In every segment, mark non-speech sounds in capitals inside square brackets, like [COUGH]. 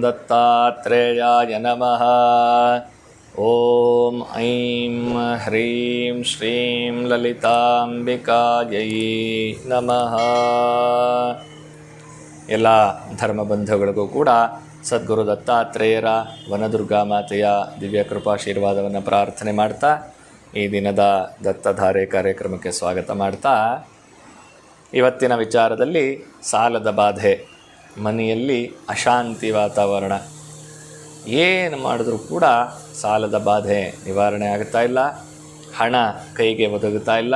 ದತ್ತಾತ್ರೇಯಾಯ ನಮಃ ಓಂ ಐಂ ಹ್ರೀಂ ಶ್ರೀಂ ಲಲಿತಾಂಬಿಕಾಯೈ ನಮಃ ಎಲ್ಲ ಧರ್ಮ ಬಂಧುಗಳಿಗೂ ಕೂಡ ಸದ್ಗುರು ದತ್ತಾತ್ರೇಯರ ವನದುರ್ಗಾ ಮಾತೆಯ ದಿವ್ಯ ಕೃಪಾಶೀರ್ವಾದವನ್ನು ಪ್ರಾರ್ಥನೆ ಮಾಡ್ತಾ, ಈ ದಿನದ ದತ್ತಧಾರೆ ಕಾರ್ಯಕ್ರಮಕ್ಕೆ ಸ್ವಾಗತ ಮಾಡ್ತಾ, ಇವತ್ತಿನ ವಿಚಾರದಲ್ಲಿ ಸಾಲದ ಬಾಧೆ ಮನೆಯಲ್ಲಿ ಅಶಾಂತಿ ವಾತಾವರಣ. ಏನು ಮಾಡಿದ್ರೂ ಕೂಡ ಸಾಲದ ಬಾಧೆ ನಿವಾರಣೆ ಆಗ್ತಾ ಇಲ್ಲ. ಹಣ ಕೈಗೆ ಒದಗುತ್ತಾ ಇಲ್ಲ.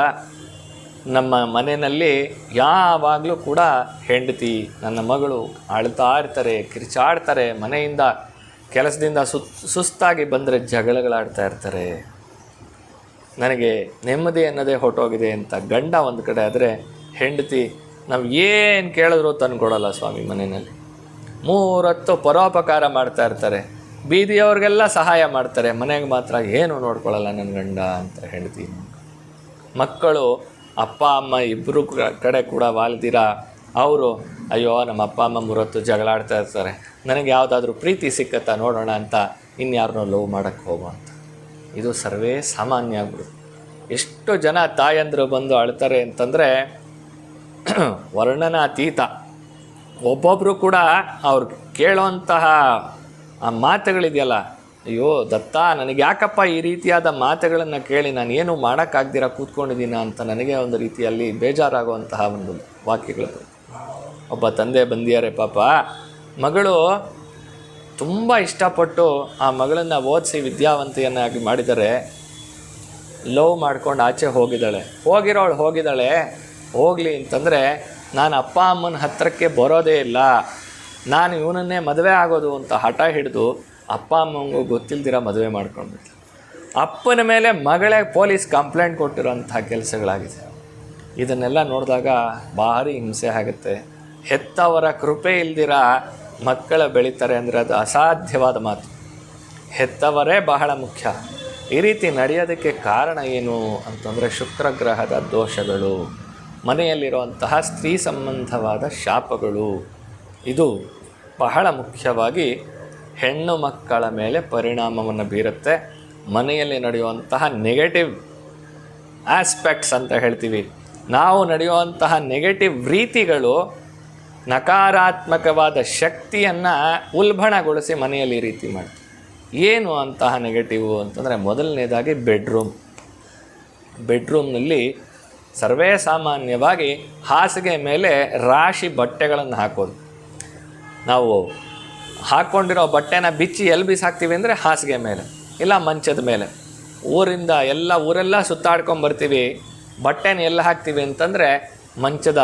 ನಮ್ಮ ಮನೆಯಲ್ಲಿ ಯಾವಾಗಲೂ ಕೂಡ ಹೆಂಡತಿ, ನನ್ನ ಮಗಳು ಅಳ್ತಾ ಇರ್ತಾರೆ, ಕಿರ್ಚಾಡ್ತಾರೆ, ಮನೆಯಿಂದ ಕೆಲಸದಿಂದ ಸುತ್ ಸುಸ್ತಾಗಿ ಬಂದರೆ ಜಗಳಗಳಾಡ್ತಾ ಇರ್ತಾರೆ. ನನಗೆ ನೆಮ್ಮದಿ ಅನ್ನೋದೇ ಹೊರಟೋಗಿದೆ ಅಂತ ಗಂಡ ಒಂದು ಕಡೆ ಆದರೆ ಹೆಂಡತಿ ನಾವು ಏನು ಕೇಳಿದ್ರು ತಂದುಕೊಡಲ್ಲ ಸ್ವಾಮಿ ಮನೆಯಲ್ಲಿ. ಮೂರತ್ತು ಪರೋಪಕಾರ ಮಾಡ್ತಾ ಇರ್ತಾರೆ. ಬೀದಿಯವ್ರಿಗೆಲ್ಲ ಸಹಾಯ ಮಾಡ್ತಾರೆ. ಮನೆಗೆ ಮಾತ್ರ ಏನು ನೋಡ್ಕೊಳ್ಳಲ್ಲ ನನ್ನ ಗಂಡ ಅಂತ ಹೇಳ್ತೀನಿ ಮಕ್ಕಳು ಅಪ್ಪ, ಅಮ್ಮ ಇಬ್ಬರು ಕಡೆ ಕೂಡ ವಾಲ್ದಿರ, ಅವರು ಅಯ್ಯೋ ನಮ್ಮ ಅಪ್ಪ, ಅಮ್ಮ ಮೂರತ್ತು ಜಗಳಾಡ್ತಾ ಇರ್ತಾರೆ. ನನಗೆ ಯಾವುದಾದ್ರೂ ಪ್ರೀತಿ ಸಿಕ್ಕತ್ತಾ ನೋಡೋಣ ಅಂತ ಇನ್ಯಾರನ್ನೋ ಲವ್ ಮಾಡೋಕ್ಕೆ ಹೋಗೋ ಅಂತ. ಇದು ಸರ್ವೇ ಸಾಮಾನ್ಯ ಆಗ್ಬಿಡು ಎಷ್ಟು ಜನ ತಾಯಂದರು ಬಂದು ಅಳ್ತಾರೆ ಅಂತಂದರೆ [COUGHS] ವರ್ಣನಾತೀತ ಒಬ್ಬೊಬ್ಬರು ಕೂಡ ಅವ್ರು ಕೇಳೋಂತಹ ಆ ಮಾತುಗಳಿದೆಯಲ್ಲ, ಅಯ್ಯೋ ದತ್ತ, ನನಗೆ ಯಾಕಪ್ಪ ಈ ರೀತಿಯಾದ ಮಾತುಗಳನ್ನು ಕೇಳಿ ನಾನು ಏನು ಮಾಡೋಕ್ಕಾಗ್ದಿರ ಕೂತ್ಕೊಂಡಿದ್ದೀನ ಅಂತ ನನಗೆ ಒಂದು ರೀತಿಯಲ್ಲಿ ಬೇಜಾರಾಗುವಂತಹ ಒಂದು ವಾಕ್ಯಗಳು ಒಬ್ಬ ತಂದೆ ಬಂದಿದ್ದಾರೆ, ಪಾಪ. ಮಗಳು ತುಂಬ ಇಷ್ಟಪಟ್ಟು ಆ ಮಗಳನ್ನು ಓದಿಸಿ ವಿದ್ಯಾವಂತೆಯನ್ನಾಗಿ ಮಾಡಿದರೆ, ಲವ್ ಮಾಡ್ಕೊಂಡು ಆಚೆ ಹೋಗಿದ್ದಾಳೆ. ಹೋಗಿರೋಳು ಹೋಗಿದ್ದಾಳೆ ಹೋಗಲಿ ಅಂತಂದರೆ ನಾನು ಅಪ್ಪ ಅಮ್ಮನ ಹತ್ತಿರಕ್ಕೆ ಬರೋದೇ ಇಲ್ಲ. ನಾನು ಇವನನ್ನೇ ಮದುವೆ ಆಗೋದು ಅಂತ ಹಠ ಹಿಡಿದು ಅಪ್ಪ ಅಮ್ಮಂಗೂ ಗೊತ್ತಿಲ್ದಿರ ಮದುವೆ ಮಾಡ್ಕೊಂಡ್ಬಿಟ್ಟು ಅಪ್ಪನ ಮೇಲೆ ಮಗಳೇ ಪೊಲೀಸ್ ಕಂಪ್ಲೇಂಟ್ ಕೊಟ್ಟಿರೋಂಥ ಕೆಲಸಗಳಾಗಿದೆ. ಇದನ್ನೆಲ್ಲ ನೋಡಿದಾಗ ಭಾರಿ ಹಿಂಸೆ ಆಗುತ್ತೆ. ಹೆತ್ತವರ ಕೃಪೆ ಇಲ್ದಿರ ಮಕ್ಕಳ ಬೆಳೀತಾರೆ ಅಂದರೆ ಅದು ಅಸಾಧ್ಯವಾದ ಮಾತು. ಹೆತ್ತವರೇ ಬಹಳ ಮುಖ್ಯ. ಈ ರೀತಿ ನಡೆಯೋದಕ್ಕೆ ಕಾರಣ ಏನು ಅಂತಂದರೆ ಶುಕ್ರಗ್ರಹದ ದೋಷಗಳು. ಮನೆಯಲ್ಲಿರುವಂತಹ ಸ್ತ್ರೀ ಸಂಬಂಧವಾದ ಶಾಪಗಳು. ಇದು ಬಹಳ ಮುಖ್ಯವಾಗಿ ಹೆಣ್ಣು ಮಕ್ಕಳ ಮೇಲೆ ಪರಿಣಾಮವನ್ನು ಬೀರುತ್ತೆ. ಮನೆಯಲ್ಲಿ ನಡೆಯುವಂತಹ ನೆಗೆಟಿವ್ ಆಸ್ಪೆಕ್ಟ್ಸ್ ಅಂತ ಹೇಳ್ತೀವಿ. ನಾವು ನಡೆಯುವಂತಹ ನೆಗೆಟಿವ್ ರೀತಿಗಳು ನಕಾರಾತ್ಮಕವಾದ ಶಕ್ತಿಯನ್ನು ಉಲ್ಬಣಗೊಳಿಸಿ ಮನೆಯಲ್ಲಿ ರೀತಿ ಮಾಡ್ತೀವಿ. ಏನು ಅಂತಹ ನೆಗೆಟಿವು ಅಂತಂದರೆ ಮೊದಲನೇದಾಗಿ ಬೆಡ್ರೂಮ್ ಬೆಡ್ರೂಮ್ನಲ್ಲಿ ಸರ್ವೇ ಸಾಮಾನ್ಯವಾಗಿ ಹಾಸಿಗೆ ಮೇಲೆ ರಾಶಿ ಬಟ್ಟೆಗಳನ್ನು ಹಾಕೋದು. ನಾವು ಹಾಕ್ಕೊಂಡಿರೋ ಬಟ್ಟೆನ ಬಿಚ್ಚಿ ಎಲ್ಲಿ ಬಿಸಾಕ್ತೀವಿ ಅಂದರೆ ಹಾಸಿಗೆ ಮೇಲೆ, ಇಲ್ಲ ಮಂಚದ ಮೇಲೆ. ಊರಿಂದ ಎಲ್ಲ ಊರೆಲ್ಲ ಸುತ್ತಾಡ್ಕೊಂಬರ್ತೀವಿ ಬಟ್ಟೆನ ಎಲ್ಲ ಹಾಕ್ತೀವಿ ಅಂತಂದರೆ ಮಂಚದ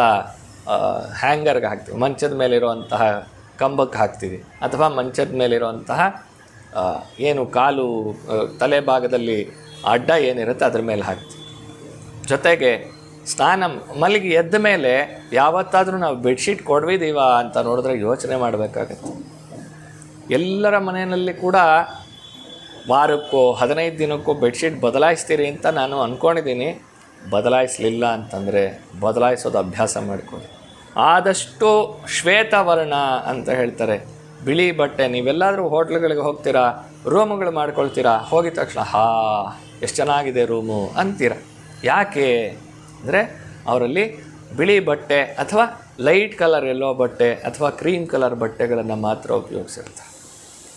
ಹ್ಯಾಂಗರ್ಗೆ ಹಾಕ್ತೀವಿ. ಮಂಚದ ಮೇಲಿರುವಂತಹ ಕಂಬಕ್ಕೆ ಹಾಕ್ತೀವಿ, ಅಥವಾ ಮಂಚದ ಮೇಲಿರುವಂತಹ ಏನು ಕಾಲು ತಲೆ ಭಾಗದಲ್ಲಿ ಅಡ್ಡ ಏನಿರುತ್ತೆ ಅದ್ರ ಮೇಲೆ ಹಾಕ್ತೀವಿ. ಜೊತೆಗೆ ಸ್ನಾನ ಮಲಗಿ ಎದ್ದ ಮೇಲೆ ಯಾವತ್ತಾದರೂ ನಾವು ಬೆಡ್ಶೀಟ್ ಕೊಡ್ವಿದ್ದೀವ ಅಂತ ನೋಡಿದ್ರೆ ಯೋಚನೆ ಮಾಡಬೇಕಾಗತ್ತೆ. ಎಲ್ಲರ ಮನೆಯಲ್ಲಿ ಕೂಡ ವಾರಕ್ಕೋ, ಹದಿನೈದು ದಿನಕ್ಕೋ ಬೆಡ್ಶೀಟ್ ಬದಲಾಯಿಸ್ತೀರಿ ಅಂತ ನಾನು ಅಂದ್ಕೊಂಡಿದ್ದೀನಿ ಬದಲಾಯಿಸಲಿಲ್ಲ ಅಂತಂದರೆ ಬದಲಾಯಿಸೋದು ಅಭ್ಯಾಸ ಮಾಡಿಕೊಳ್ಳಿ. ಆದಷ್ಟು ಶ್ವೇತವರ್ಣ ಅಂತ ಹೇಳ್ತಾರೆ. ಬಿಳಿ ಬಟ್ಟೆ, ನೀವೆಲ್ಲಾದರೂ ಹೋಟ್ಲುಗಳಿಗೆ ಹೋಗ್ತೀರಾ, ರೂಮುಗಳು ಮಾಡ್ಕೊಳ್ತೀರಾ, ಹೋಗಿದ ತಕ್ಷಣ, ಹಾ, ಎಷ್ಟು ಚೆನ್ನಾಗಿದೆ ರೂಮು ಅಂತೀರ. ಯಾಕೆ? ಅಂದರೆ ಅವರಲ್ಲಿ ಬಿಳಿ ಬಟ್ಟೆ ಅಥವಾ ಲೈಟ್ ಕಲರ್ ಎಲ್ಲೋ ಬಟ್ಟೆ ಅಥವಾ ಕ್ರೀಮ್ ಕಲರ್ ಬಟ್ಟೆಗಳನ್ನು ಮಾತ್ರ ಉಪಯೋಗಿಸಿರ್ತಾರೆ.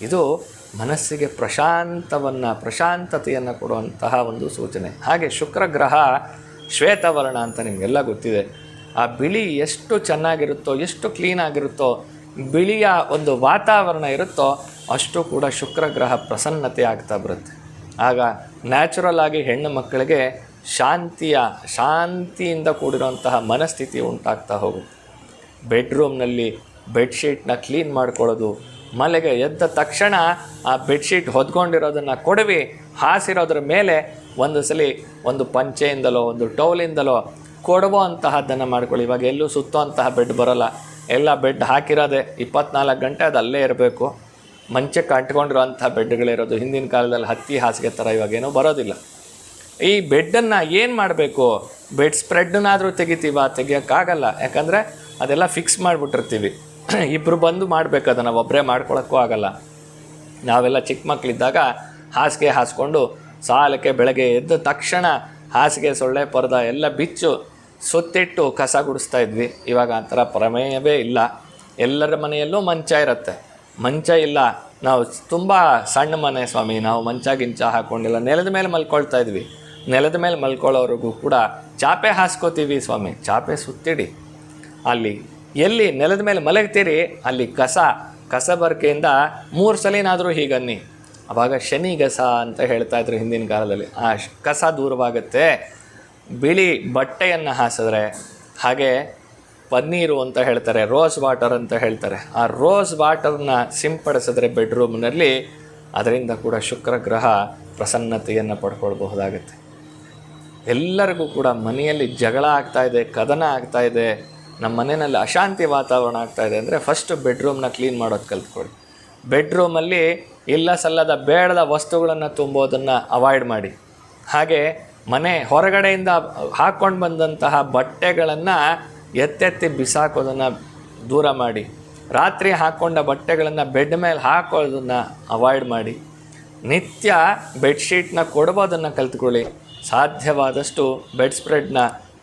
ಇದು ಮನಸ್ಸಿಗೆ ಪ್ರಶಾಂತವನ್ನು, ಪ್ರಶಾಂತತೆಯನ್ನು ಕೊಡುವಂತಹ ಒಂದು ಸೂಚನೆ. ಹಾಗೆ ಶುಕ್ರ ಗ್ರಹ, ಶ್ವೇತವರ್ಣ ಅಂತ ನಿಮಗೆಲ್ಲ ಗೊತ್ತಿದೆ. ಆ ಬಿಳಿ ಎಷ್ಟು ಚೆನ್ನಾಗಿರುತ್ತೋ, ಎಷ್ಟು ಕ್ಲೀನಾಗಿರುತ್ತೋ ಬಿಳಿಯ ಒಂದು ವಾತಾವರಣ ಇರುತ್ತೋ ಅಷ್ಟು ಕೂಡ ಶುಕ್ರ ಗ್ರಹ ಪ್ರಸನ್ನತೆ ಆಗ್ತಾ ಬರುತ್ತೆ. ಆಗ ನ್ಯಾಚುರಲ್ ಆಗಿ ಹೆಣ್ಣು ಮಕ್ಕಳಿಗೆ ಶಾಂತಿಯ, ಶಾಂತಿಯಿಂದ ಕೂಡಿರುವಂತಹ ಮನಸ್ಥಿತಿ ಉಂಟಾಗ್ತಾ ಹೋಗುತ್ತೆ. ಬೆಡ್ರೂಮ್ನಲ್ಲಿ ಬೆಡ್ಶೀಟ್ನ ಕ್ಲೀನ್ ಮಾಡ್ಕೊಳ್ಳೋದು, ಮಲೆಗೆ ಎದ್ದ ತಕ್ಷಣ ಆ ಬೆಡ್ಶೀಟ್ ಹೊದ್ಕೊಂಡಿರೋದನ್ನು ಕೊಡವಿ, ಹಾಸಿರೋದ್ರ ಮೇಲೆ ಒಂದು ಸಲ ಒಂದು ಪಂಚೆಯಿಂದಲೋ, ಒಂದು ಟೌಲಿಂದಲೋ ಕೊಡುವ ಅಂತಹದ್ದನ್ನು ಮಾಡ್ಕೊಳ್ಳಿ. ಇವಾಗ ಎಲ್ಲೂ ಸುತ್ತುವಂತಹ ಬೆಡ್ ಬರೋಲ್ಲ. ಎಲ್ಲ ಬೆಡ್ ಹಾಕಿರೋದೆ ಇಪ್ಪತ್ನಾಲ್ಕು ಗಂಟೆ, ಅದು ಅಲ್ಲೇ ಇರಬೇಕು. ಮಂಚಕ್ಕೆ ಅಂಟ್ಕೊಂಡಿರೋಂಥ ಬೆಡ್ಗಳಿರೋದು ಹಿಂದಿನ ಕಾಲದಲ್ಲಿ ಹತ್ತಿ ಹಾಸಿಗೆ ಥರ ಇವಾಗೇನೂ ಬರೋದಿಲ್ಲ. ಈ ಬೆಡ್ಡನ್ನು ಏನು ಮಾಡಬೇಕು? ಬೆಡ್ ಸ್ಪ್ರೆಡ್ನಾದರೂ ತೆಗಿತೀವ? ತೆಗಿಯೋಕ್ಕಾಗಲ್ಲ. ಯಾಕಂದರೆ ಅದೆಲ್ಲ ಫಿಕ್ಸ್ ಮಾಡಿಬಿಟ್ಟಿರ್ತೀವಿ. [CLEARS THROAT] ಇಬ್ಬರು ಬಂದು ಮಾಡಬೇಕು ಅದನ್ನು ಒಬ್ಬರೇ ಮಾಡ್ಕೊಳಕ್ಕೂ ಆಗಲ್ಲ. ನಾವೆಲ್ಲ ಚಿಕ್ಕ ಮಕ್ಕಳಿದ್ದಾಗ ಹಾಸಿಗೆ ಹಾಸ್ಕೊಂಡು ಸಾಲಕ್ಕೆ ಬೆಳಗ್ಗೆ ಎದ್ದ ತಕ್ಷಣ ಹಾಸಿಗೆ ಸೊಳ್ಳೆ ಪರದ ಎಲ್ಲ ಬಿಚ್ಚು, ಸುತ್ತಿಟ್ಟು ಕಸ ಗುಡಿಸ್ತಾ ಇದ್ವಿ. ಇವಾಗ ಆ ಥರ ಪ್ರಮೇಯವೇ ಇಲ್ಲ. ಎಲ್ಲರ ಮನೆಯಲ್ಲೂ ಮಂಚ ಇರುತ್ತೆ. ಮಂಚ ಇಲ್ಲ. ನಾವು ತುಂಬ ಸಣ್ಣ ಮನೆ ಸ್ವಾಮಿ. ನಾವು ಮಂಚ ಗಿಂಚ ಹಾಕ್ಕೊಂಡಿಲ್ಲ ನೆಲದ ಮೇಲೆ ಮಲ್ಕೊಳ್ತಾ ಇದ್ವಿ. ನೆಲದ ಮೇಲೆ ಮಲ್ಕೊಳ್ಳೋರಿಗೂ ಕೂಡ ಚಾಪೆ ಹಾಸ್ಕೋತೀವಿ ಸ್ವಾಮಿ, ಚಾಪೆ ಸುತ್ತಿಡಿ. ಅಲ್ಲಿ, ಎಲ್ಲಿ ನೆಲದ ಮೇಲೆ ಮಲಗ್ತೀರಿ, ಅಲ್ಲಿ ಕಸ ಕಸ ಕಸಬರ್ಕೆಯಿಂದ ಮೂರು ಸಲಿನಾದರೂ ಹೀಗನ್ನಿ. ಅವಾಗ ಶನಿ ಗಸ ಅಂತ ಹೇಳ್ತಾ ಇದ್ರು ಹಿಂದಿನ ಕಾಲದಲ್ಲಿ. ಆ ಕಸ ದೂರವಾಗುತ್ತೆ. ಬಿಳಿ ಬಟ್ಟೆಯನ್ನು ಹಾಸಿದ್ರೆ ಹಾಗೆ ಪನ್ನೀರು ಅಂತ ಹೇಳ್ತಾರೆ, ರೋಸ್ ವಾಟರ್ ಅಂತ ಹೇಳ್ತಾರೆ. ಆ ರೋಸ್ ವಾಟರ್ನ ಸಿಂಪಡಿಸಿದ್ರೆ ಬೆಡ್ರೂಮ್ನಲ್ಲಿ ಅದರಿಂದ ಕೂಡ ಶುಕ್ರ ಗ್ರಹ ಪ್ರಸನ್ನತೆಯನ್ನು ಪಡ್ಕೊಳ್ಬಹುದಾಗುತ್ತೆ. ಎಲ್ಲರಿಗೂ ಕೂಡ ಮನೆಯಲ್ಲಿ ಜಗಳ ಆಗ್ತಾ ಇದೆ, ಕದನ ಆಗ್ತಾ ಇದೆ, ನಮ್ಮ ಮನೆಯಲ್ಲಿ ಅಶಾಂತಿ ವಾತಾವರಣ ಆಗ್ತಾ ಇದೆ ಅಂದರೆ ಫಸ್ಟ್ ಬೆಡ್ರೂಮ್ನ ಕ್ಲೀನ್ ಮಾಡೋದು ಕಲ್ತ್ಕೊಳ್ಳಿ. ಬೆಡ್ರೂಮಲ್ಲಿ ಇಲ್ಲ ಸಲ್ಲದ ಬೇಡದ ವಸ್ತುಗಳನ್ನು ತುಂಬೋದನ್ನು ಅವಾಯ್ಡ್ ಮಾಡಿ. ಹಾಗೆ ಮನೆ ಹೊರಗಡೆಯಿಂದ ಹಾಕ್ಕೊಂಡು ಬಂದಂತಹ ಬಟ್ಟೆಗಳನ್ನು ಎತ್ತೆತ್ತಿ ಬಿಸಾಕೋದನ್ನು ದೂರ ಮಾಡಿ. ರಾತ್ರಿ ಹಾಕ್ಕೊಂಡ ಬಟ್ಟೆಗಳನ್ನು ಬೆಡ್ ಮೇಲೆ ಹಾಕೋದನ್ನು ಅವಾಯ್ಡ್ ಮಾಡಿ. ನಿತ್ಯ ಬೆಡ್ಶೀಟ್ನ ಕೊಡಬೋದನ್ನು ಕಲ್ತ್ಕೊಳ್ಳಿ. ಸಾಧ್ಯವಾದಷ್ಟು ಬೆಡ್ ಸ್ಪ್ರೆಡ್ನ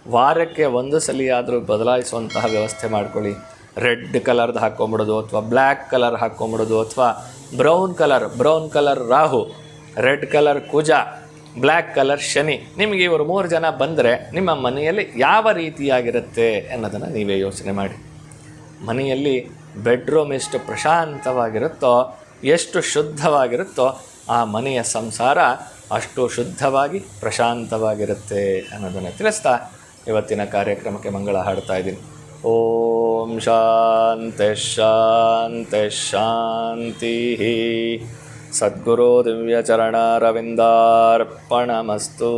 ವಾರಕ್ಕೆ ಒಂದು ಸಲಿಯಾದರೂ ಬದಲಾಯಿಸುವಂತಹ ವ್ಯವಸ್ಥೆ ಮಾಡ್ಕೊಳ್ಳಿ. ರೆಡ್ ಕಲರ್ದು ಹಾಕ್ಕೊಂಬಿಡೋದು ಅಥವಾ ಬ್ಲ್ಯಾಕ್ ಕಲರ್ ಹಾಕ್ಕೊಂಬಿಡೋದು ಅಥವಾ brown colour brown colour Rahu, red colour Kuja black colour Shani. ನಿಮಗೆ ಇವರು ಮೂರು ಜನ ಬಂದರೆ ನಿಮ್ಮ ಮನೆಯಲ್ಲಿ ಯಾವ ರೀತಿಯಾಗಿರುತ್ತೆ ಅನ್ನೋದನ್ನು ನೀವೇ ಯೋಚನೆ ಮಾಡಿ. ಮನೆಯಲ್ಲಿ ಬೆಡ್ರೂಮ್ ಎಷ್ಟು ಪ್ರಶಾಂತವಾಗಿರುತ್ತೋ, ಎಷ್ಟು ಶುದ್ಧವಾಗಿರುತ್ತೋ ಆ ಮನೆಯ ಸಂಸಾರ ಅಷ್ಟು ಶುದ್ಧವಾಗಿ ಪ್ರಶಾಂತವಾಗಿರುತ್ತೆ ಅನ್ನೋದನ್ನು ತಿಳಿಸ್ತಾ ಇವತ್ತಿನ ಕಾರ್ಯಕ್ರಮಕ್ಕೆ ಮಂಗಳ ಹಾಡ್ತಾ ಇದ್ದೀನಿ. ಓಂ ಶಾಂತಿ ಶಾಂತಿ ಶಾಂತಿ. ಸದ್ಗುರು ದಿವ್ಯಚರಣಾರವಿಂದಾರ್ಪಣಮಸ್ತು.